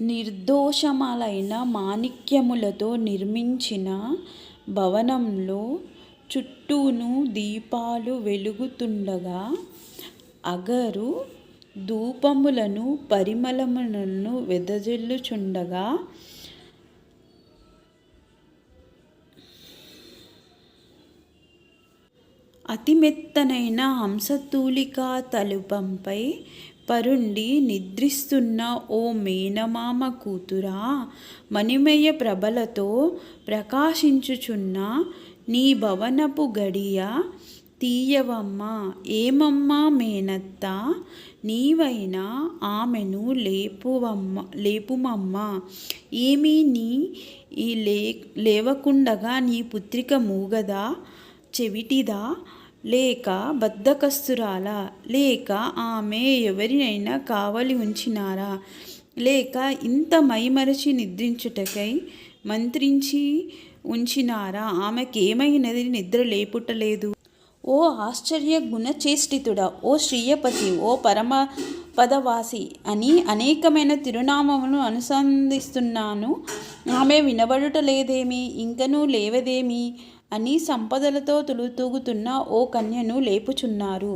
నిర్దోషములైన మాణిక్యములతో నిర్మించిన భవనంలో చుట్టూను దీపాలు వెలుగుతుండగా అగరు ధూపములను పరిమళములను వెదజల్లుచుండగా అతి మెత్తనైన హంసతూలికా తలుపంపై పరుండి నిద్రిస్తున్న ఓ మేనమామ కూతురా మణిమయ ప్రభలతో ప్రకాశించుచున్న నీ భవనపు గడియ తీయవమ్మా ఏమమ్మా మేనత్తా నీవైనా ఆమెను లేపువమ్మ లేపుమమ్మా. ఏమీ నీ ఈ లే లేవకుండగా నీ పుత్రిక మూగదా చెవిటిదా? లేక బద్ధకస్తురాలా లేక ఆమె ఎవరినైనా కావలి ఉంచినారా? లేక ఇంత మైమరచి నిద్రించుటకై మంత్రించి ఉంచినారా? ఆమెకేమైనది నిద్ర లేపుటలేదు? ఓ ఆశ్చర్య గుణచేష్టితుడా ఓ శ్రీయపతి ఓ పరమపదవాసి అని అనేకమైన తిరునామమును అనుసంధిస్తున్నాను. ఆమె వినబడుటలేదేమి ఇంకనూ లేవదేమి? అని సంపదలతో తులుతూగుతున్న ఓ కన్యను లేపుచున్నారు.